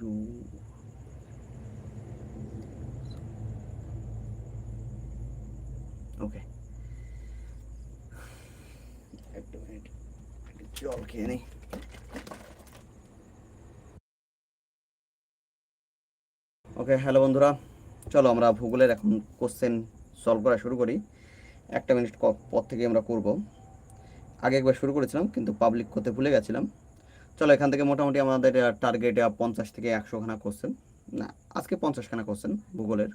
রু ওকে একটু মিনিট জল খেয়ে নিই ওকে হ্যালো বন্ধুরা। চলো আমরা ভূগোলের এখন কোশ্চেন সলভ করা শুরু করি। একটা মিনিট পর থেকে আমরা করব। আগে একবার শুরু করেছিলাম, কিন্তু পাবলিক করতে ভুলে গেছিলাম। চলো এখান থেকে মোটামুটি আমাদের টার্গেট পঞ্চাশ থেকে একশো খানা কোশ্চেন না আজকে পঞ্চাশখানা কোশ্চেন ভূগোলের।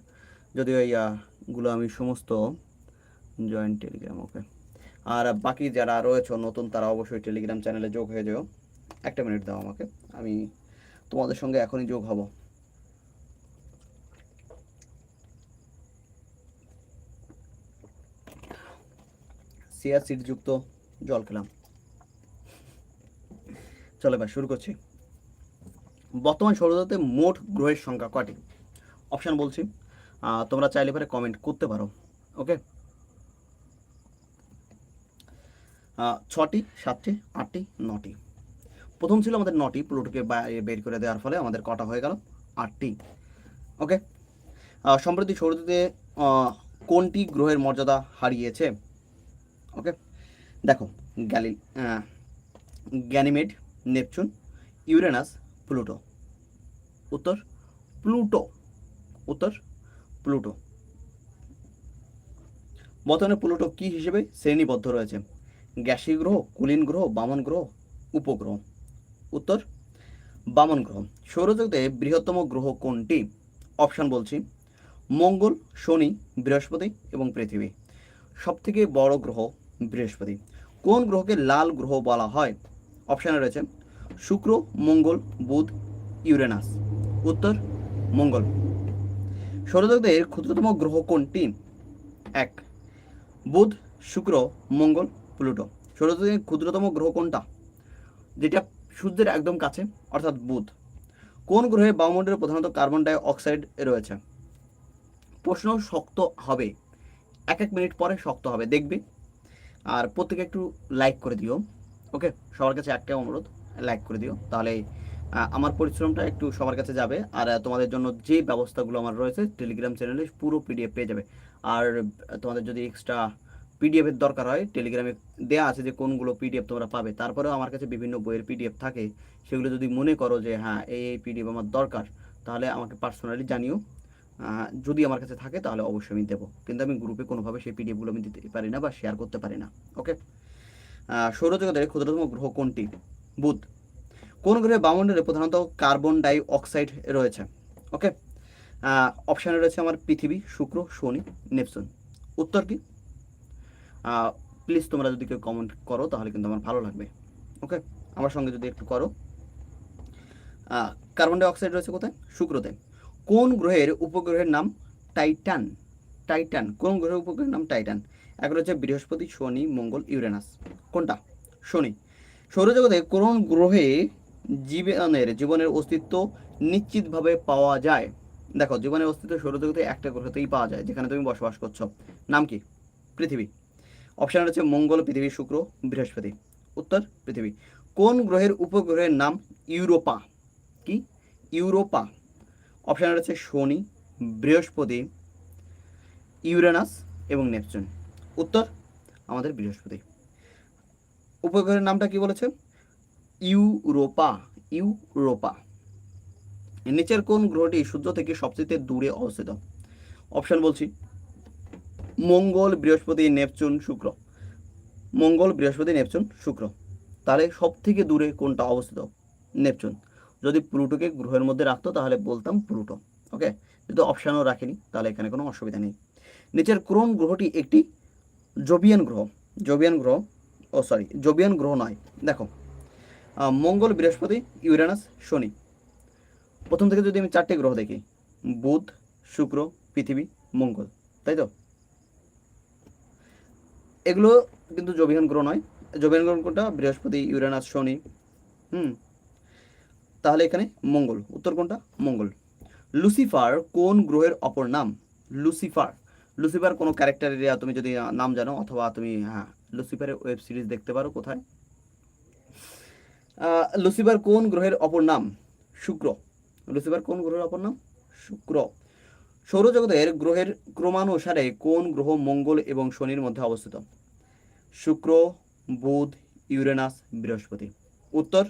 যদিও এই আহ, গুলো আমি সমস্ত জয়েন্ট টেলিগ্রাম ওকে আর বাকি যারা রয়েছে নতুন তারা অবশ্যই টেলিগ্রাম চ্যানেলে যোগ হয়ে যেও। একটা মিনিট দাও আমাকে আমি তোমাদের সঙ্গে এখনই যোগ হব। সিয়ার সিট যুক্ত জল খেলাম। চলো এবার শুরু করছি। বর্তমান সৌরজগতে মোট গ্রহের সংখ্যা কটি অপশান বলছি। তোমরা চাইলে পরে কমেন্ট করতে পারো। ওকে ছটি, সাতটি, আটটি, নটি। প্রথম ছিল আমাদের নটি প্লুটোকে বের করে দেওয়ার ফলে আমাদের কটা হয়ে গেল? আটটি। ওকে সম্প্রতি সৌরজগতে কোনটি গ্রহের মর্যাদা হারিয়েছে? ওকে দেখো, গ্যালি গ্যানিমেড নেপচুন, ইউরেনাস, প্লুটো। উত্তর প্লুটো। উত্তর, প্লুটো। বর্তমানে প্লুটো কি হিসেবে শ্রেণীবদ্ধ রয়েছে? গ্যাসীয় গ্রহ, কুলীন গ্রহ, বামন গ্রহ, উপগ্রহ। উত্তর, বামন গ্রহ। সৌরজগতে বৃহত্তম গ্রহ কোনটি? অপশন বলছি, মঙ্গল, শনি, বৃহস্পতি এবং পৃথিবী। সবথেকে বড় গ্রহ বৃহস্পতি। কোন গ্রহকে লাল গ্রহ বলা হয়? অপশানে রয়েছে, শুক্র, মঙ্গল, বুধ, ইউরেনাস। উত্তর, মঙ্গল। সৌরজগতের ক্ষুদ্রতম গ্রহ কোনটি? এক, বুধ, শুক্র, মঙ্গল, প্লুটো। সৌরজগতের ক্ষুদ্রতম গ্রহ কোনটা? যেটা সূর্যের একদম কাছে, অর্থাৎ বুধ। কোন গ্রহে বায়ুমণ্ডলে প্রধানত কার্বন ডাই অক্সাইড রয়েছে? প্রশ্ন শক্ত হবে। এক এক মিনিট পরে শক্ত হবে, দেখবে। আর প্রত্যেকে একটু লাইক করে দিও। ওকে, সবার কাছে একটাই অনুরোধ লাইক করে দিও। তাহলে আমার পরিশ্রমটা একটু সবার কাছে যাবে, আর তোমাদের জন্য যে ব্যবস্থাগুলো আমার রয়েছে টেলিগ্রাম চ্যানেলে পুরো পিডিএফ পেয়ে যাবে। আর, তোমাদের যদি এক্সট্রা পিডিএফের দরকার হয় টেলিগ্রামে দেওয়া আছে যে কোনগুলো পিডিএফ তোমরা পাবে, তারপরেও আমার কাছে বিভিন্ন বইয়ের পিডিএফ থাকে, সেগুলো যদি মনে করো যে হ্যাঁ এই এই পিডিএফ আমার দরকার, তাহলে আমাকে পার্সোনালি জানিও। যদি আমার কাছে থাকে, তাহলে অবশ্যই আমি দেবো। কিন্তু আমি গ্রুপে কোনোভাবে সেই পিডিএফগুলো আমি দিতে পারি না বা শেয়ার করতে পারি না ওকে সৌরজগতের ক্ষুদ্রতম গ্রহ কোনটি? বুধ। কোন গ্রহে বামণ্ডলে প্রধানত কার্বন ডাই অক্সাইড রয়েছে? ওকে? অপশানে রয়েছে আমার পৃথিবী, শুক্র, শনি, নেপচুন। উত্তর কি? প্লিজ তোমরা যদি কেউ কমেন্ট করো, তাহলে কিন্তু আমার ভালো লাগবে। ওকে? আমার সঙ্গে যদি একটু করো। কার্বন ডাই অক্সাইড রয়েছে কোথায়? শুক্রতে। কোন গ্রহের উপগ্রহের নাম টাইটান? টাইটান। কোন গ্রহের উপগ্রহের নাম টাইটান? এক হচ্ছে বৃহস্পতি, শনি, মঙ্গল, ইউরেনাস। কোনটা? শনি। সৌরজগতে কোন গ্রহে জীবনের জীবনের অস্তিত্ব নিশ্চিতভাবে পাওয়া যায়? দেখো, জীবনের অস্তিত্ব সৌরজগতে একটা গ্রহতেই পাওয়া যায়, যেখানে তুমি বসবাস করছ। নাম কি? পৃথিবী। অপশান হচ্ছে মঙ্গল, পৃথিবী, শুক্র, বৃহস্পতি। উত্তর, পৃথিবী। কোন গ্রহের উপগ্রহের নাম ইউরোপা? কি? ইউরোপা। অপশান রয়েছে শনি, বৃহস্পতি, ইউরেনাস এবং নেপচুন। উত্তর, আমাদের বৃহস্পতি। উপগ্রহের নামটা কি বলেছে? Europa Europa. নিচের কোন গ্রহটি সূর্য থেকে সবচেয়ে দূরে অবস্থিত? অপশন বলছি, মঙ্গল, বৃহস্পতি, নেপচুন, শুক্র। মঙ্গল, বৃহস্পতি, নেপচুন, শুক্র। তাহলে সব থেকে দূরে কোনটা অবস্থিত? নেপচুন। যদি প্লুটোকে গ্রহের মধ্যে রাখতো, তাহলে বলতাম প্লুটো। ওকে যদি অপশানও রাখেনি, তাহলে এখানে কোনো অসুবিধা নেই। নিচের কোন গ্রহটি একটি জোবিয়ান গ্রহ জোবিয়ান গ্রহ ও সরি জোবিয়ান গ্রহ নয়। দেখো মঙ্গল, বৃহস্পতি ইউরেনাস শনি। প্রথম থেকে যদি আমি চারটে গ্রহ দেখি, বুধ, শুক্র, পৃথিবী, মঙ্গল, তাই তো? এগুলো কিন্তু জোবিয়ান গ্রহ নয়। জোবিয়ান গ্রহ কোনটা? বৃহস্পতি ইউরেনাস শনি। হুম, তাহলে এখানে মঙ্গল। উত্তর কোনটা? মঙ্গল। লুসিফার কোন গ্রহের অপর নাম? লুসিফার লুসিফার কোনো ক্যারেক্টারের তুমি যদি নাম জানো অথবা তুমি হ্যাঁ লুসিফারের ওয়েব সিরিজ দেখতে পারো কোথায়? লুসিফার কোন গ্রহের অপর নাম? শুক্র। লুসিফার কোন গ্রহের অপর নাম? শুক্র। সৌরজগতের গ্রহের ক্রমানুসারে কোন গ্রহ মঙ্গল এবং শনির মধ্যে অবস্থিত? শুক্র, বুধ, ইউরেনাস, বৃহস্পতি। উত্তর?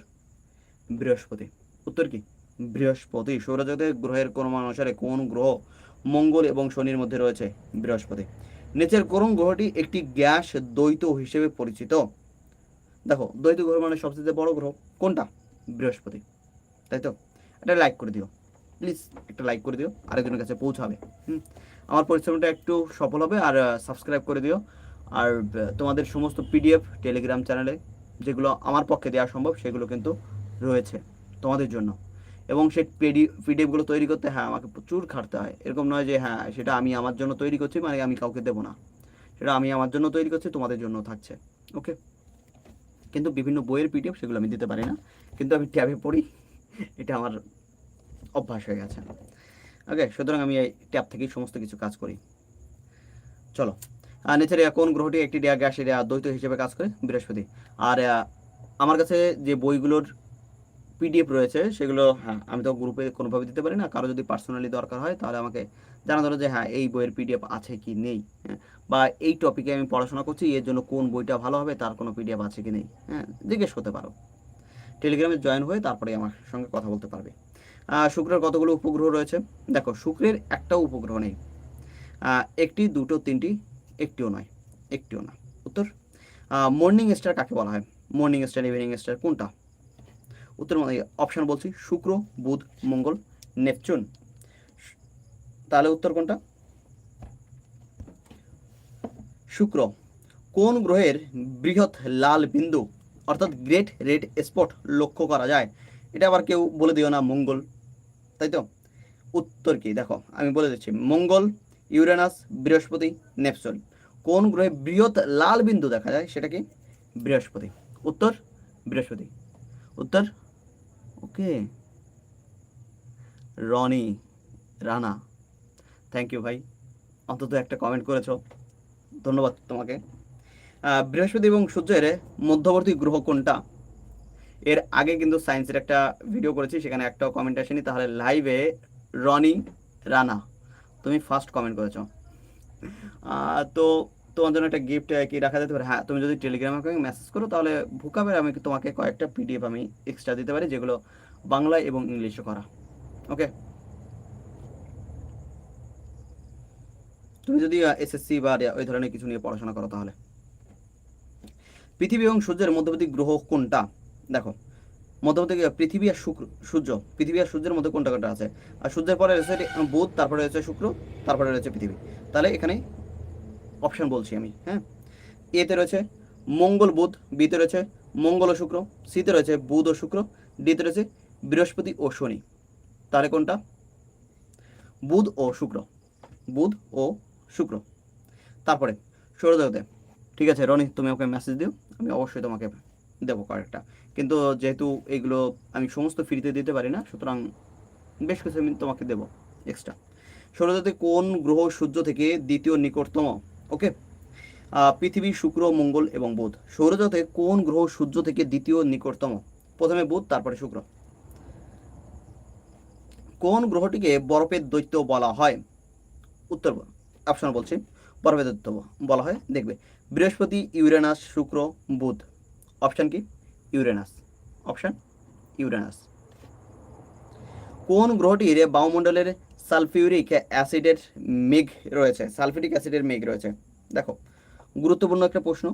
বৃহস্পতি। উত্তর কি? বৃহস্পতি। সৌরজগতের গ্রহের ক্রমানুসারে কোন গ্রহ মঙ্গল এবং শনির মধ্যে রয়েছে বৃহস্পতি। নিচের কোন গ্রহটি একটি গ্যাস দ্বৈত হিসেবে পরিচিত। দেখো, দ্বৈত গ্রহ মানে সবচেয়ে বড় গ্রহ। কোনটা? বৃহস্পতি। তাই তো? এটা লাইক করে দিও। প্লিজ একটা লাইক করে দিও। আরেকজনের কাছে পৌঁছাবে। হুম? আমার পরিশ্রমটা একটু সফল হবে আর সাবস্ক্রাইব করে দিও। আর তোমাদের সমস্ত পিডিএফ টেলিগ্রাম চ্যানেলে যেগুলো আমার পক্ষে দেওয়া সম্ভব, সেগুলো কিন্তু রয়েছে তোমাদের জন্য। এবং সেই পিডি পিডিএফগুলো তৈরি করতে হ্যাঁ আমাকে প্রচুর খাটতে হয়। এরকম নয় যে হ্যাঁ সেটা আমি আমার জন্য তৈরি করছি মানে আমি কাউকে দেবো না। সেটা আমি আমার জন্য তৈরি করছি তোমাদের জন্য থাকছে। ওকে কিন্তু বিভিন্ন বইয়ের পিডিএফ সেগুলো আমি দিতে পারি না। কিন্তু আমি ট্যাবে পড়ি এটা আমার অভ্যাস হয়ে গেছে। ওকে সুতরাং আমি এই ট্যাব থেকেই সমস্ত কিছু কাজ করি। চলো। আর নিচের আহ, কোন গ্রহটি একটি ডেয়া গ্যাস এরিয়া দ্বৈত হিসেবে কাজ করে? বৃহস্পতি। আর আমার কাছে যে বইগুলোর পিডিএফ রয়েছে সেগুলো হ্যাঁ। আমি তো গ্রুপে কোনোভাবে দিতে পারি না। কারও যদি পার্সোনালি দরকার হয় তাহলে আমাকে জানা ধরো যে হ্যাঁ এই বইয়ের পিডিএফ আছে কি নেই? হ্যাঁ বা এই টপিকে আমি পড়াশোনা করছি এর জন্য কোন বইটা ভালো হবে তার কোনো পিডিএফ আছে কি নেই? হ্যাঁ জিজ্ঞেস করতে পারো। টেলিগ্রামে জয়েন হয়ে তারপরে আমার সঙ্গে কথা বলতে পারবে। শুক্রের কতগুলো উপগ্রহ রয়েছে? দেখো শুক্রের একটাও উপগ্রহ নেই। একটি দুটো তিনটি একটিও নয় একটিও না। উত্তর? মর্নিং স্টার কাকে বলা হয়? মর্নিং স্টার ইভিনিং স্টার কোনটা? উত্তর অপশান বলছি, শুক্র, বুধ, মঙ্গল, নেপচুন। তাহলে উত্তর কোনটা? শুক্র। কোন গ্রহের বৃহৎ লাল বিন্দু, অর্থাৎ গ্রেট রেড স্পট লক্ষ্য করা যায়? এটা আবার কেউ বলে দিও না, মঙ্গল। তাই তো? উত্তর কি? দেখো, আমি বলে দিচ্ছি, মঙ্গল, ইউরেনাস, বৃহস্পতি, নেপচুন। কোন গ্রহে বৃহৎ লাল বিন্দু দেখা যায়? সেটা কি? বৃহস্পতি। উত্তর? বৃহস্পতি। উত্তর? Okay. Rony, Rana thank you ভাই। অন্তত একটা কমেন্ট করেছ। ধন্যবাদ তোমাকে। বৃহস্পতি এবং সূর্যের মধ্যবর্তী গ্রহ কোনটা? এর আগে কিন্তু সায়েন্সের একটা ভিডিও করেছি, সেখানে একটাও কমেন্ট আসেনি। তাহলে লাইভে রনি, রানা, তুমি ফার্স্ট কমেন্ট করেছ। তো তোমার জন্য একটা গিফট কি রাখা যেতে পারে? হ্যাঁ তুমি যদি টেলিগ্রামে আমাকে মেসেজ করো, তাহলে ভুকাবে আমি তোমাকে কয়েকটা পিডিএফ আমি এক্সট্রা দিতে পারি, যেগুলো বাংলায় এবং ইংলিশে করা। ওকে তুমি যদি এসএসসি বা ওই ধরনের কিছু নিয়ে পড়াশোনা করো তাহলে। পৃথিবী এবং সূর্যের মধ্যবর্তী গ্রহ কোনটা? দেখো, মধ্যবর্তী পৃথিবী আর শুক্র, সূর্য। পৃথিবী আর সূর্যের মধ্যে কোনটা কোনটা আছে? আর সূর্যের পরে রয়েছে বুধ, তারপরে রয়েছে শুক্র, তারপরে রয়েছে পৃথিবী। তাহলে এখানে অপশন বলছি আমি হ্যাঁ? এতে রয়েছে মঙ্গল বুধ, বিতে রয়েছে মঙ্গল ও শুক্র, সিতে রয়েছে বুধ ও শুক্র, ডিতে রয়েছে বৃহস্পতি ও শনি। তাহলে কোনটা? বুধ ও শুক্র, বুধ ও শুক্র। তারপরে সৌরজগতে, ঠিক আছে, রনি, তুমি আমাকে মেসেজ দিও, আমি অবশ্যই তোমাকে দেবো কয়েকটা কিন্তু যেহেতু এগুলো আমি সমস্ত ফ্রিতে দিতে পারি না, সুতরাং বেশ কিছু আমি তোমাকে দেবো এক্সট্রা সৌরজগতে কোন গ্রহ সূর্য থেকে দ্বিতীয় নিকটতম? ওকে? পৃথিবী, শুক্র, মঙ্গল এবং বুধ। সৌরজগতে কোন গ্রহ সূর্য থেকে দ্বিতীয় নিকটতম? প্রথমে বুধ, তারপরে শুক্র। কোন গ্রহটিকে বরফের দৈত্য বলা হয়? উত্তর অপশন বলছি, বরফের দৈত্য বলা হয়। দেখবে, বৃহস্পতি, ইউরেনাস, শুক্র, বুধ। অপশন কি? ইউরেনাস। Option Uranus. কোন গ্রহটির বায়ুমণ্ডলের সালফিউরিক অ্যাসিডের মেঘ রয়েছে, সালফিউরিক অ্যাসিডের মেঘ রয়েছে। দেখো, গুরুত্বপূর্ণ একটা প্রশ্ন।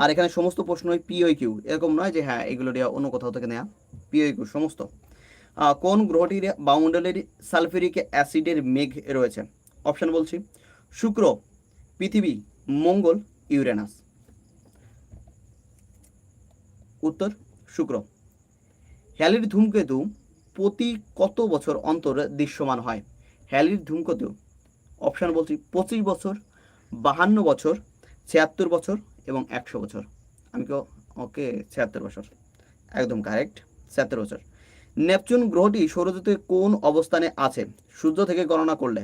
আর এখানে সমস্ত প্রশ্নই পিওই কিউ এরকম নয় যে হ্যাঁ এগুলো দিয়ে অন্য কোথাও থেকে নেওয়া পিওই কিউ সমস্ত। কোন গ্রহটির বায়ুমণ্ডলের সালফিউরিক অ্যাসিডের মেঘ রয়েছে? অপশান বলছি, শুক্র, পৃথিবী, মঙ্গল, ইউরেনাস। উত্তর, শুক্র। হ্যালির ধূমকেতু প্রতি কত বছর অন্তর দৃশ্যমান হয়? হ্যালির ধূমকেতু অপশান বলছি পঁচিশ বছর, বাহান্ন বছর, ছিয়াত্তর বছর এবং একশো বছর। আমি কেউ ওকে ছিয়াত্তর বছর। একদম কারেক্ট ছিয়াত্তর বছর। নেপচুন গ্রহটি সৌরজগতে কোন অবস্থানে আছে? সূর্য থেকে গণনা করলে।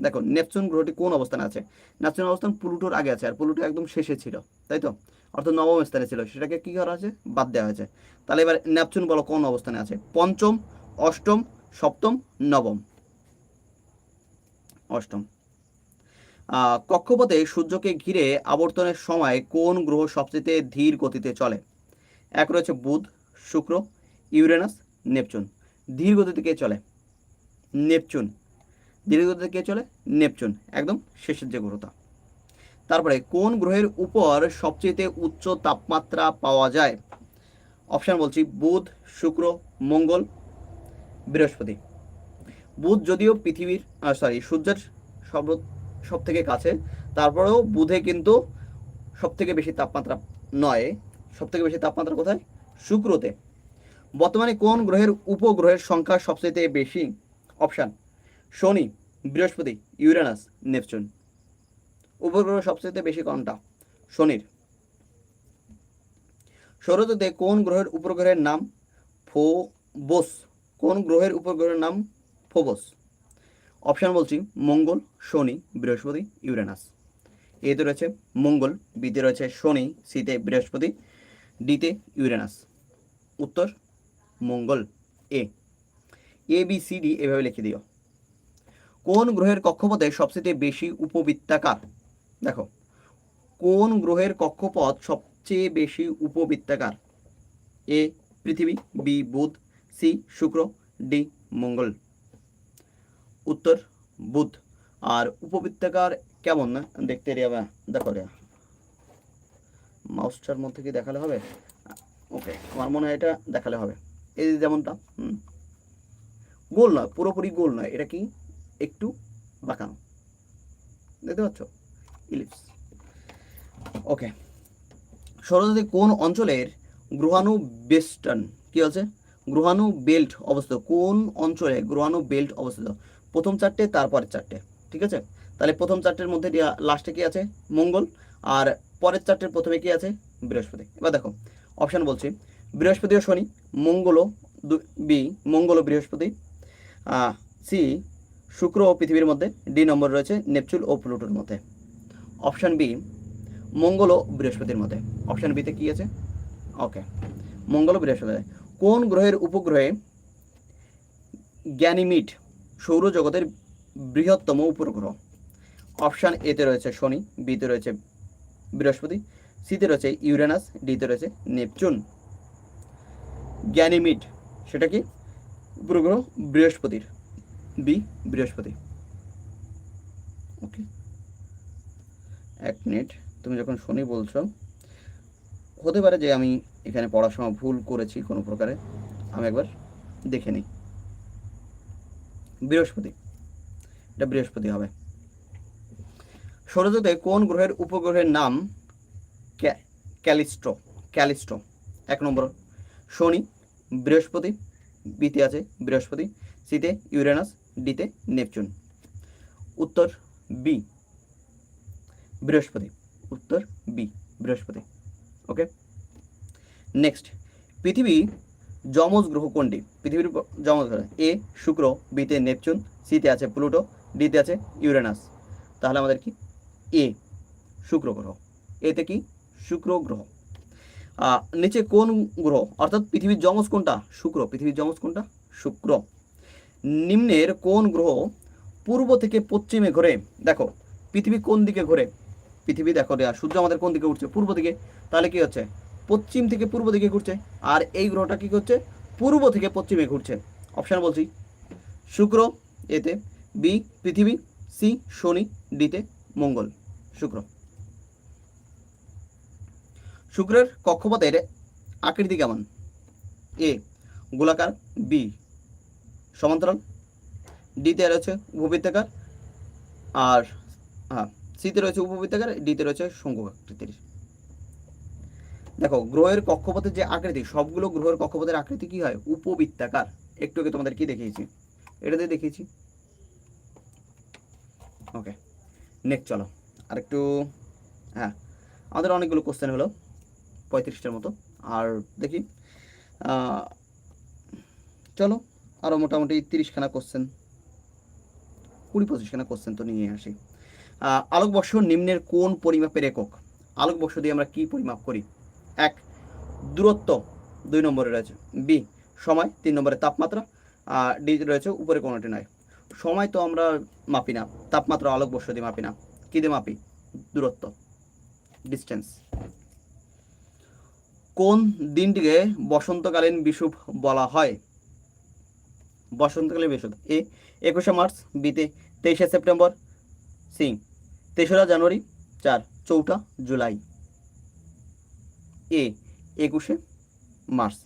দেখো, নেপচুন গ্রহটি কোন অবস্থানে আছে? নেপচুন অবস্থান প্লুটোর আগে আছে, আর প্লুটো একদম শেষে ছিল, তাই তো? অর্থাৎ নবম স্থানে ছিল। সেটাকে কি করা হয়েছে? বাদ দেওয়া হয়েছে। তাহলে এবার নেপচুন বলো কোন অবস্থানে আছে? পঞ্চম, অষ্টম, সপ্তম, নবম। অষ্টম। কক্ষপথে সূর্যকে ঘিরে আবর্তনের সময় কোন গ্রহ সবচেয়ে ধীর গতিতে চলে? এক রয়েছে বুধ, শুক্র, ইউরেনাস, নেপচুন। ধীর গতিতে কে চলে? নেপচুন। ধীর গতিতে কে চলে? নেপচুন। একদম শেষের যে গ্রহটা। তারপরে কোন গ্রহের উপর সবচেয়ে উচ্চ তাপমাত্রা পাওয়া যায়? অপশান বলছি বুধ, শুক্র, মঙ্গল, বৃহস্পতি। বুধ যদিও পৃথিবীর সরি সূর্যের সর্ব সব থেকে কাছে, তারপরেও বুধে কিন্তু সব থেকে বেশি তাপমাত্রা নয়। সব থেকে বেশি তাপমাত্রা কোথায়? শুক্রতে। বর্তমানে কোন গ্রহের উপগ্রহের সংখ্যা সবচেয়ে বেশি? অপশান, শনি, বৃহস্পতি, ইউরেনাস, নেপচুন। উপগ্রহ সবচেয়ে বেশি কোনটা? শনির। সৌরজগতে কোন গ্রহের উপগ্রহের নাম? ফোবোস কোন গ্রহের উপগ্রহের নাম? ফোবোস অপশান বলছি মঙ্গল, শনি, বৃহস্পতি, ইউরেনাস। এতে রয়েছে মঙ্গল, বিতে রয়েছে শনি, সিতে বৃহস্পতি, ডিতে ইউরেনাস। উত্তর মঙ্গল, A. A B C D এভাবে লিখে দিও। কোন গ্রহের কক্ষপথে সবচেয়ে বেশি উপবৃত্তাকার? দেখো, কোন গ্রহের কক্ষপথ সবচেয়ে বেশি উপবৃত্তাকার? এ পৃথিবী বি বুধ সি শুক্র ডি মঙ্গল। উত্তর, বুধ। আর উপবৃত্তাকার কেমন? না দেখতে রে আবার দেখো রে মাউসটার মধ্যে কি দেখালে হবে? ওকে, আমার মনে হয় এটা দেখালে হবে। এই যেমনটা গোল নয়, পুরোপুরি গোল নয়। এটা কি? একটু বাঁকানো। দেখতে পাচ্ছ? ইলিপস ওকে। সরস্বতী কোন অঞ্চলের গ্রহাণু বেস্টন কি আছে? গ্রহাণু বেল্ট অবস্থিত। কোন অঞ্চলে গ্রহাণু বেল্ট অবস্থিত? প্রথম চারটে, তারপরের চারটে, ঠিক আছে? তাহলে প্রথম চারটের মধ্যে লাস্টে কি আছে? মঙ্গল। আর পরের চারটের প্রথমে কি আছে? বৃহস্পতি। এবার দেখো অপশান বলছি। বৃহস্পতি ও শনি, মঙ্গল ও বি, মঙ্গল ও বৃহস্পতি। সি, শুক্র ও পৃথিবীর মধ্যে ডি নম্বর রয়েছে নেপচুন ও প্লুটোর মধ্যে। অপশান বি মঙ্গল ও বৃহস্পতির মধ্যে। অপশান বিতে কি আছে? ওকে মঙ্গল ও বৃহস্পতি। কোন গ্রহের উপগ্রহে গ্যানিমিড সৌরজগতের বৃহত্তম উপগ্রহ। অপশান এতে রয়েছে শনি বিতে রয়েছে বৃহস্পতি সিতে রয়েছে ইউরেনাস ডিতে রয়েছে নেপচুন। গ্যানিমিড, সেটা কি? উপগ্রহ বৃহস্পতির, বি বৃহস্পতি। ওকে। এক মিনিট, তুমি যখন শনি বলছো, হতে পারে যে আমি এখানে সময় ভুল করেছি কোনো প্রকারে, আমি একবার দেখে নিই। বৃহস্পতি। এটা বৃহস্পতি হবে। সৌরজগতে কোন গ্রহের উপগ্রহের নাম ক্যা- ক্যালিস্ট্রো ক্যালিস্ট্রো? এক নম্বর, শনি, বৃহস্পতি, বিতে আছে বৃহস্পতি, সিতে ইউরেনাস, ডিতে নেপচুন। উত্তর বি বৃহস্পতি। উত্তর বি বৃহস্পতি। ওকে? নেক্সট পৃথিবী যমজ গ্রহ কোনটি? পৃথিবীর যমজ গ্রহ। এ, শুক্র বিতে নেপচুন সিতে আছে প্লুটো ডিতে আছে ইউরেনাস। তাহলে আমাদের কি? এ, শুক্র গ্রহ। এতে কি? শুক্র গ্রহ। নিচে কোন গ্রহ? অর্থাৎ পৃথিবীর যমজ কোনটা? শুক্র। পৃথিবীর যমজ কোনটা? শুক্র। নিম্নের কোন গ্রহ পূর্ব থেকে পশ্চিমে ঘোরে? দেখো, পৃথিবী কোন দিকে ঘোরে? পৃথিবী, দেখো সূর্য আমাদের কোন দিকে উঠছে? পূর্ব দিকে। তাহলে কি হচ্ছে? পশ্চিম থেকে পূর্ব দিকে ঘুরছে। আর এই গ্রহটা কি করছে? পূর্ব থেকে পশ্চিমে ঘুরছে। অপশান বলছি। শুক্র, এতে বি পৃথিবী সি শনি ডিতে মঙ্গল। শুক্র। শুক্রের কক্ষপথের আকৃতি কেমন? এ গোলাকার। বি সমান্তরাল। ডিতে রয়েছে উপবৃত্তাকার। আর হ্যাঁ সিতে রয়েছে উপবৃত্তাকার। ডিতে রয়েছে শঙ্কু আকৃতির দেখো, গ্রহের কক্ষপথের যে আকৃতি, সবগুলো গ্রহের কক্ষপথের আকৃতি কি হয়? উপবৃত্তাকার। একটু আগে তোমাদের কি দেখিয়েছি? এটাতে দেখিয়েছি। ওকে নেক্সট চলো। আর একটু হ্যাঁ আমাদের অনেকগুলো কোশ্চেন হলো, পঁয়ত্রিশটার মতো। আর দেখি চলো আরও মোটামুটি তিরিশখানা কোশ্চেন কুড়ি পঁচিশখানা কোশ্চেন তো নিয়ে আসি। আলোকবর্ষ নিম্নের কোন পরিমাপের একক? আলোকবর্ষ দিয়ে আমরা কি পরিমাপ করি? এক, দূরত্ব দুই নম্বরে রয়েছে। বি সময় তিন নম্বরে তাপমাত্রা। আর ডি রয়েছে উপরে কোনোটি নয়। সময় তো আমরা মাপি না। তাপমাত্রা আলোক বর্ষ দিয়ে মাপি না। কী দিয়ে মাপি? দূরত্ব ডিস্টেন্স কোন দিনটিকে বসন্তকালীন বিষুব বলা হয়? বসন্তকালীন বিষুব এ, একুশে মার্চ, বিতে তেইশে সেপ্টেম্বর, সি। তেসরা জানুয়ারি, চার, চৌঠা জুলাই। এ, একুশে মার্চ।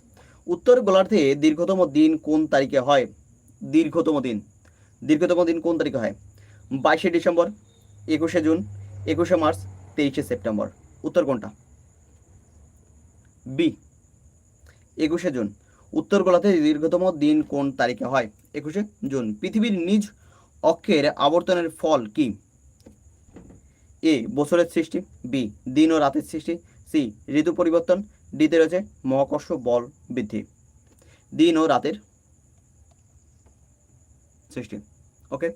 উত্তর গোলার্ধে দীর্ঘতম দিন কোন তারিখে হয়? দীর্ঘতম দিন। দীর্ঘতম দিন কোন তারিখে হয়? বাইশে ডিসেম্বর, একুশে জুন, একুশে মার্চ, তেইশে সেপ্টেম্বর। উত্তর কোনটা? বি, একুশে জুন। উত্তর গোলার্ধে দীর্ঘতম দিন কোন তারিখে হয়? একুশে জুন। পৃথিবীর নিজ অক্ষের আবর্তনের ফল কি? এ, বছরের সৃষ্টি। বি, দিন ও রাতের সৃষ্টি। সি, ঋতু পরিবর্তন, ডিতে রয়েছে মহাকর্ষ বল বৃদ্ধি। দিন ও রাতের সৃষ্টি। ওকে?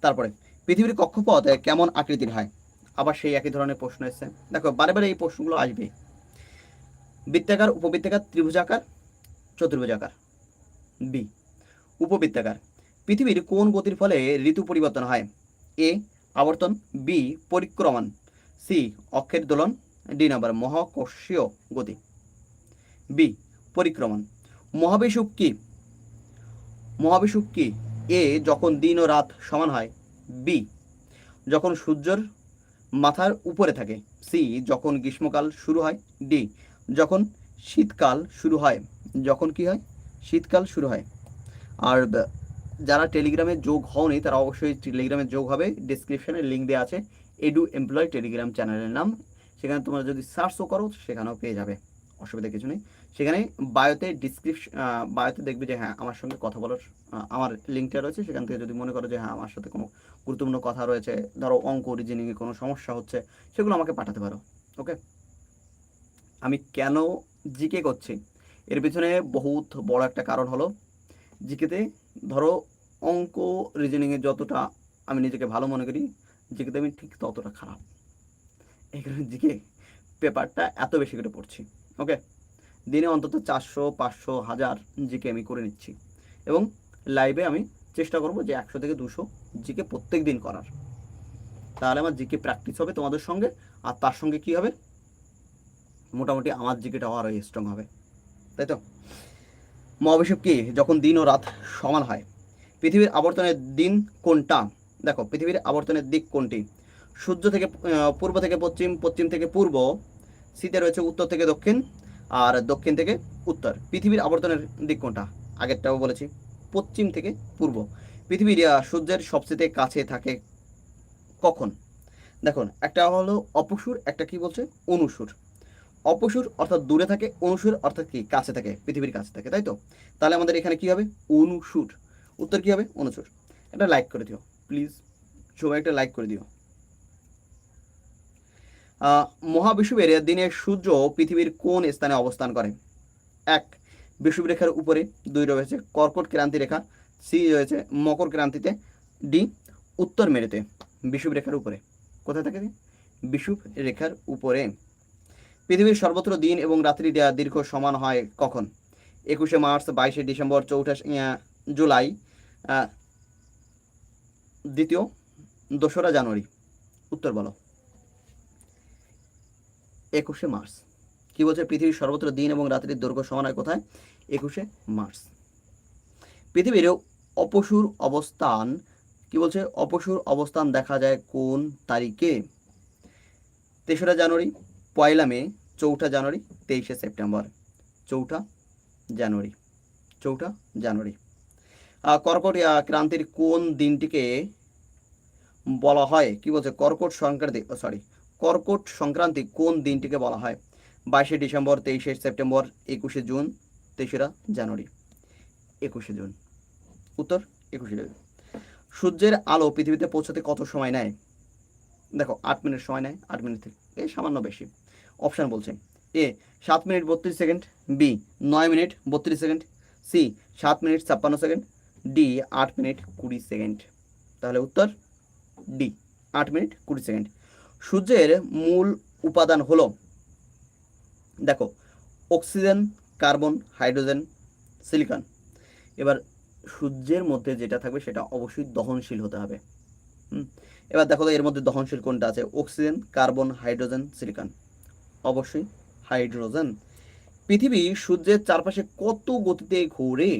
তারপরে, পৃথিবীর কক্ষপথ কেমন আকৃতির হয়? আবার সেই একই ধরনের প্রশ্ন এসছে। দেখো, বারে বারে এই প্রশ্নগুলো আসবে বৃত্তাকার, উপবৃত্তাকার, ত্রিভুজাকার, চতুর্ভুজাকার। বি, উপবৃত্তাকার। পৃথিবীর কোন গতির ফলে ঋতু পরিবর্তন হয়? এ, আবর্তন, বি, পরিক্রমণ। সি, অক্ষের দোলন ডি নাম্বার, মহাকর্ষীয় গতি। বি, পরিক্রমণ। মহাবিষুব কি? মহাবিষুব কি? এ, যখন দিন ও রাত সমান হয়। বি, যখন সূর্যের মাথার উপরে থাকে। সি, যখন গ্রীষ্মকাল শুরু হয়। ডি, যখন শীতকাল শুরু হয়। যখন কি হয়? শীতকাল শুরু হয়। আর যারা টেলিগ্রামে যোগ হওনি, তারা অবশ্যই টেলিগ্রামে যোগ হবে। ডিসক্রিপশনে লিঙ্ক দেওয়া আছে। এডু এমপ্লয় টেলিগ্রাম চ্যানেলের নাম। সেখানে তোমরা যদি সার্চও করো, সেখানেও পেয়ে যাবে। অসুবিধা কিছু নেই। সেখানে বায়োতে ডিসক্রিপশন বায়োতে দেখবে যে হ্যাঁ আমার সঙ্গে কথা বলার আমার লিঙ্কটা রয়েছে। সেখান থেকে যদি মনে করো যে হ্যাঁ আমার সাথে কোনো গুরুত্বপূর্ণ কথা রয়েছে, ধরো অঙ্ক রিজনিংয়ে কোনো সমস্যা হচ্ছে, সেগুলো আমাকে পাঠাতে পারো। ওকে? আমি কেন জিকে করছি? এর পিছনে বহুত বড় একটা কারণ হলো, জিকেতে ধরো অঙ্ক রিজনিংয়ে যতটা আমি নিজেকে ভালো মনে করি, জিকেতে আমি ঠিক ততটা খারাপ। কারণে জিকে পেপারটা এত বেশি করে পড়ছি ওকে দিনে অন্তত চারশো, পাঁচশো, হাজার জিকে আমি করে নিচ্ছি। এবং লাইভে আমি চেষ্টা করব যে একশো থেকে দুশো জিকে প্রত্যেক দিন করার। তাহলে আমার জিকে প্র্যাকটিস হবে তোমাদের সঙ্গে, আর তার সঙ্গে কি হবে? মোটামুটি আমার জিকেটাও আরও স্ট্রং হবে। তাই তো? মহাবিষুব কি, যখন দিন ও রাত সমান হয়, পৃথিবীর আবর্তনের দিন কোনটা? দেখো, পৃথিবীর আবর্তনের দিক কোনটি? সূর্য থেকে পূর্ব থেকে পশ্চিম পশ্চিম থেকে পূর্ব, শীতে রয়েছে উত্তর থেকে দক্ষিণ, আর দক্ষিণ থেকে উত্তর। পৃথিবীর আবর্তনের দিক কোনটা? আগেরটাও বলেছি। পশ্চিম থেকে পূর্ব। পৃথিবীর সূর্যের সবচেয়ে কাছে থাকে কখন? দেখুন, একটা হলো অপসুর, একটা কি বলছে? অনুসুর। অপসুর অর্থাৎ দূরে থাকে, অনুসুর অর্থাৎ কি? কাছে থাকে, পৃথিবীর কাছে থাকে, তাই তো? তাহলে আমাদের এখানে কি হবে? অনুসুর। উত্তর কি হবে? অনুসুর। একটা লাইক করে দিও। প্লিজ সবাই একটা লাইক করে দিও। মহাবিষুবের দিনে সূর্য পৃথিবীর কোন স্থানে অবস্থান করে? এক বিষুব রেখার উপরে। দুই, রয়েছে কর্কট ক্রান্তি রেখা। সি, রয়েছে মকর ক্রান্তিতে। ডি, উত্তর মেরুতে বিষুব রেখার উপরে। কোথায় থাকে? বিষুব রেখার উপরে। পৃথিবীর সর্বত্র দিন এবং রাত্রি দেয়া দীর্ঘ সমান হয় কখন? একুশে মার্চ, বাইশে ডিসেম্বর, চৌঠা জুলাই দ্বিতীয় দোসরা জানুয়ারি। উত্তর বলো। একুশে মার্চ। কি বলছে? পৃথিবীর সর্বত্র দিন এবং রাত্রির দৈর্ঘ্য সমান হয় কোথায়? একুশে মার্চ। পৃথিবীর অপসুর অবস্থান, কি বলছে? অপসুর অবস্থান দেখা যায় কোন তারিখে? তেসরা জানুয়ারি, পয়লা মে, চৌঠা জানুয়ারি, তেইশে সেপ্টেম্বর। চৌঠা জানুয়ারি চৌঠা জানুয়ারি। কর্কট ক্রান্তির কোন দিনটিকে বলা হয়? কি বলছে? কর্কট সংক্রান্তি সরি কর্কট সংক্রান্তি কোন দিনটিকে বলা হয়? বাইশে ডিসেম্বর, তেইশে সেপ্টেম্বর, একুশে জুন তেসরা জানুয়ারি। একুশে জুন। উত্তর, একুশে জুন। সূর্যের আলো পৃথিবীতে পৌঁছাতে কত সময় নেয়? দেখো, আট মিনিট সময় নেয়, আট মিনিট থেকে এই সামান্য বেশি। অপশান বলছে এ, সাত মিনিট বত্রিশ সেকেন্ড, বি, নয় মিনিট বত্রিশ সেকেন্ড, সি, সাত মিনিট ছাপ্পান্ন সেকেন্ড, ডি, আট মিনিট কুড়ি সেকেন্ড। তাহলে উত্তর, ডি, আট মিনিট কুড়ি সেকেন্ড। সূর্যের মূল উপাদান হলো, দেখো, অক্সিজেন, কার্বন, হাইড্রোজেন, সিলিকন। এবার সূর্যের মধ্যে যেটা থাকবে সেটা অবশ্যই দহনশীল হতে হবে। হুম? এবার দেখো এর মধ্যে দহনশীল কোনটা আছে? Oxygen, carbon, hydrogen, silicon. অবশ্যই হাইড্রোজেন। পৃথিবী সূর্যের চারপাশে কত গতিতে ঘোরে,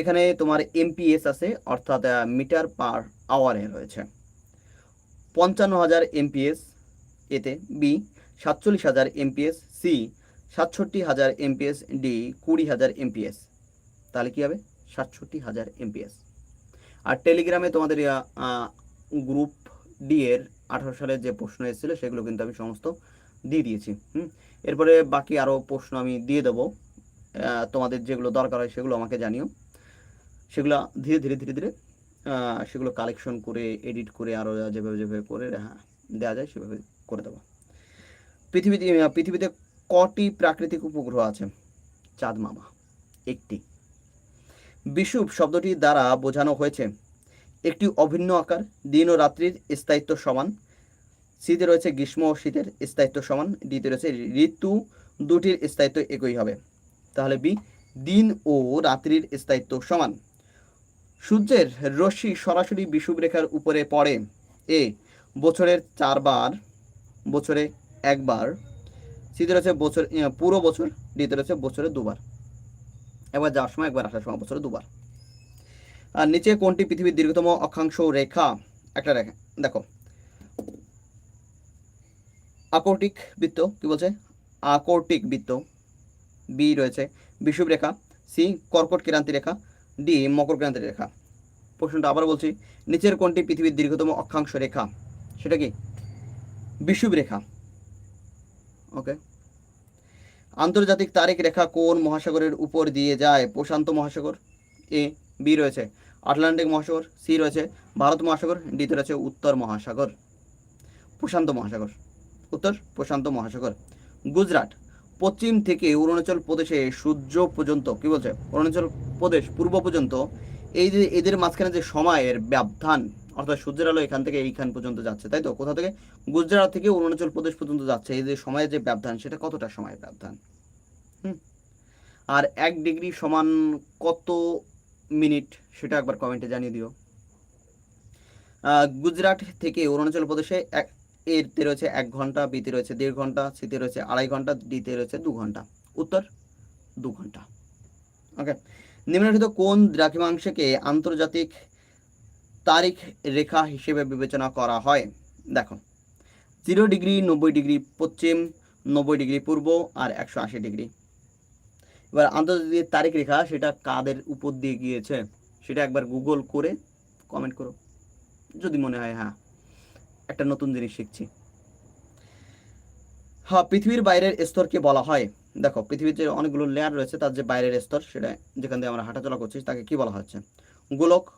এখানে তোমার এমপিএস আছে, অর্থাৎ মিটার পার আওয়ারে রয়েছে। পঞ্চান্ন হাজার এমপিএস, এতে বি, সাতচল্লিশ হাজার এমপিএস, সি, সাতষট্টি হাজার এমপিএস, ডি, কুড়ি হাজার এমপিএস। তাহলে কী হবে? সাতষট্টি হাজার এমপিএস। আর টেলিগ্রামে তোমাদের গ্রুপ ডি এর আঠারো সালের যে প্রশ্ন এসেছিল, সেগুলো কিন্তু আমি সমস্ত দিয়ে দিয়েছি, হুম? এরপরে বাকি আরও প্রশ্ন আমি দিয়ে দেবো। তোমাদের যেগুলো দরকার হয় সেগুলো আমাকে জানিও। সেগুলো ধীরে ধীরে ধীরে ধীরে সেগুলো কালেকশন করে এডিট করে আরও যেভাবে যেভাবে করে হ্যাঁ দেওয়া যায় সেভাবে করে দেবো। পৃথিবীতে পৃথিবীতে কটি প্রাকৃতিক উপগ্রহ আছে? চাঁদ মামা, একটি। বিষুব শব্দটি দ্বারা বোঝানো হয়েছে, একটি অভিন্ন আকার, দিন ও রাত্রির স্থায়িত্ব সমান। শীতে রয়েছে গ্রীষ্ম ও শীতের স্থায়িত্ব সমান ডিতে রয়েছে ঋতু, দুটির স্থায়িত্ব একই হবে। তাহলে বি, দিন ও রাত্রির স্থায়িত্ব সমান। সূর্যের রশ্মি সরাসরি বিষুবরেখার উপরে পড়ে। এ, বছরের চারবার, বছরে একবার শীতে রয়েছে বছর পুরো বছর ডিতে রয়েছে বছরে দুবার। একবার যাওয়ার সময় একবার, আসার সময় বছরে দুবার। আর নিচে কোনটি পৃথিবীর দীর্ঘতম অক্ষাংশ রেখা? একটা রেখা, দেখো। আকর্টিক বৃত্ত, কি বলছে? আকর্টিক বৃত্ত। বি রয়েছে বিষুব রেখা সি, কর্কট ক্রান্তি রেখা। ডি মকর ক্রান্তি রেখা। প্রশ্নটা আবার বলছি, নিচের কোনটি পৃথিবীর দীর্ঘতম অক্ষাংশ রেখা? সেটা কি? বিষুব রেখা। ওকে আন্তর্জাতিক তারিখ রেখা কোন মহাসাগরের উপর দিয়ে যায়? প্রশান্ত মহাসাগর, এ, বি রয়েছে। আটলান্টিক মহাসাগর, সি রয়েছে। ভারত মহাসাগর ডিতে রয়েছে উত্তর মহাসাগর। প্রশান্ত মহাসাগর। উত্তর প্রশান্ত মহাসাগর। গুজরাট। পশ্চিম থেকে অরুণাচল প্রদেশে সূর্য পর্যন্ত, কি বলছে? অরুণাচল প্রদেশ, পূর্ব পর্যন্ত, এই যে এদের মাঝখানে যে সময়ের ব্যবধান, অর্থাৎ সূর্যের আলো এখান থেকে এইখান পর্যন্ত যাচ্ছে, তাই তো? কোথা থেকে? গুজরাট থেকে অরুণাচল প্রদেশ পর্যন্ত যাচ্ছে, এই যে সময়ের যে ব্যবধান, সেটা কতটা সময়ের ব্যবধান? হুম? আর এক ডিগ্রি সমান কত মিনিট, সেটা একবার কমেন্টে জানিয়ে দিও। গুজরাট থেকে অরুণাচল প্রদেশে এক এতে রয়েছে এক ঘণ্টা, বিতে রয়েছে দেড় ঘণ্টা, সিতে রয়েছে আড়াই ঘণ্টা, ডিতে রয়েছে দু ঘণ্টা। উত্তর? দু ঘণ্টা। ওকে নিম্নলিখিত কোন দ্রাঘিমাংশকে আন্তর্জাতিক তারিখ রেখা হিসেবে বিবেচনা করা হয়? দেখো, জিরো ডিগ্রি, নব্বই ডিগ্রি পশ্চিম, নব্বই ডিগ্রি পূর্ব আর একশো আশি ডিগ্রি। এবার আন্তর্জাতিক তারিখ রেখা, সেটা কাদের উপর দিয়ে গিয়েছে? সেটা একবার গুগল করে কমেন্ট করো। যদি মনে হয় হ্যাঁ। একটা নতুন জিনিস শিখছি। হ্যাঁ পৃথিবীর বাইরের স্তরকে বলা হয়? দেখো পৃথিবীর যে অনেকগুলো লেয়ার রয়েছে তার যে বাইরের স্তর সেটা যেখান দিয়ে আমরা হাঁটাচলা করছি তাকে কি বলা হচ্ছে? গোলক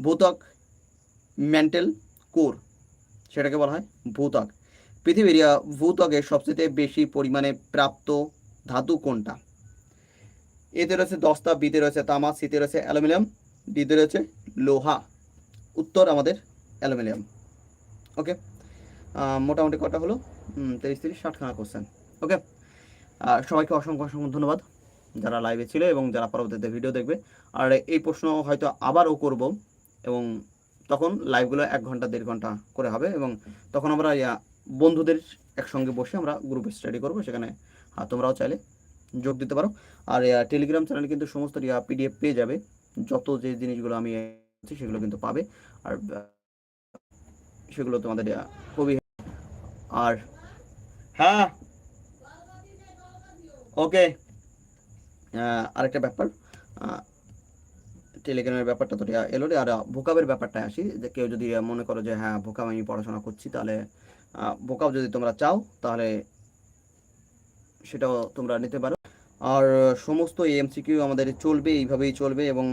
ভূতক ম্যান্টেল কোর। সেটাকে বলা হয় ভূতক পৃথিবীর আহ, ভূত্বকে সবচেয়ে বেশি পরিমাণে প্রাপ্ত ধাতু কোনটা? এতে রয়েছে দস্তা বিতে রয়েছে তামা সিতে রয়েছে অ্যালুমিনিয়াম ডিতে রয়েছে লোহা। উত্তর আমাদের অ্যালুমিনিয়াম। ওকে মোটামুটি কটা হলো? তিরিশ তিরিশ, ষাটখানা কোশ্চেন ওকে সবাইকে অসংখ্য অসংখ্য ধন্যবাদ যারা লাইভে ছিল এবং যারা পরবর্তীতে ভিডিও দেখবে। আর এই প্রশ্ন হয়তো আবারও করব এবং তখন লাইভগুলো এক ঘণ্টা, দেড় ঘণ্টা করে হবে এবং তখন আমরা বন্ধুদের একসঙ্গে বসে আমরা গ্রুপ স্টাডি করব। সেখানে তোমরাও চাইলে যোগ দিতে পারো। আর টেলিগ্রাম চ্যানেলে কিন্তু সমস্ত পিডিএফ পেয়ে যাবে। যত যে জিনিসগুলো আমি সেগুলো কিন্তু পাবে। আর সেগুলো তোমাদের খুবই আর হ্যাঁ। ওকে। আরেকটা ব্যাপার। টেলিগ্রামের ব্যাপারটা তো এলো রে। আর ভোকাবের ব্যাপারটা আসি। যে কেউ যদি মনে করো যে হ্যাঁ ভোকাব আমি পড়াশোনা করছি, তাহলে ভোকাব যদি তোমরা চাও, তাহলে সেটাও তোমরা নিতে পারো। আর, সমস্ত এমসিকিউ আমাদের চলবে, এইভাবেই চলবে এবং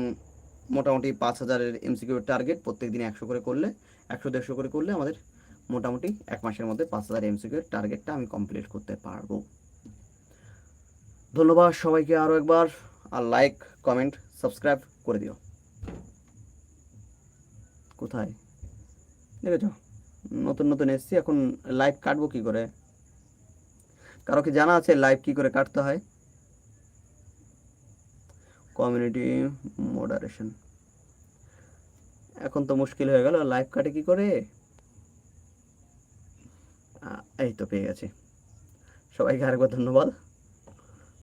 মোটামুটি পাঁচ হাজারের এমসিকিউ টার্গেট প্রত্যেক দিনে একশো করে করলে। একশো দেড়শো করে করলে আমাদের মোটামুটি এক মাসের মধ্যে পাঁচ হাজার এমসিকিউ টার্গেটটা আমি কমপ্লিট করতে পারব। ধন্যবাদ সবাইকে আরও একবার, আর লাইক কমেন্ট সাবস্ক্রাইব করে দিও। কোথায়? দেখেছ? নতুন নতুন এসছি, এখন লাইভ কাটবো কি করে? কারও কি জানা আছে লাইভ কি করে কাটতে হয়? কমিউনিটি মডারেশন এখন তো মুশকিল হয়ে গেল লাইভ কাটে কি করে? এই তো পেয়ে গেছি। সবাইকে আরেকবার ধন্যবাদ।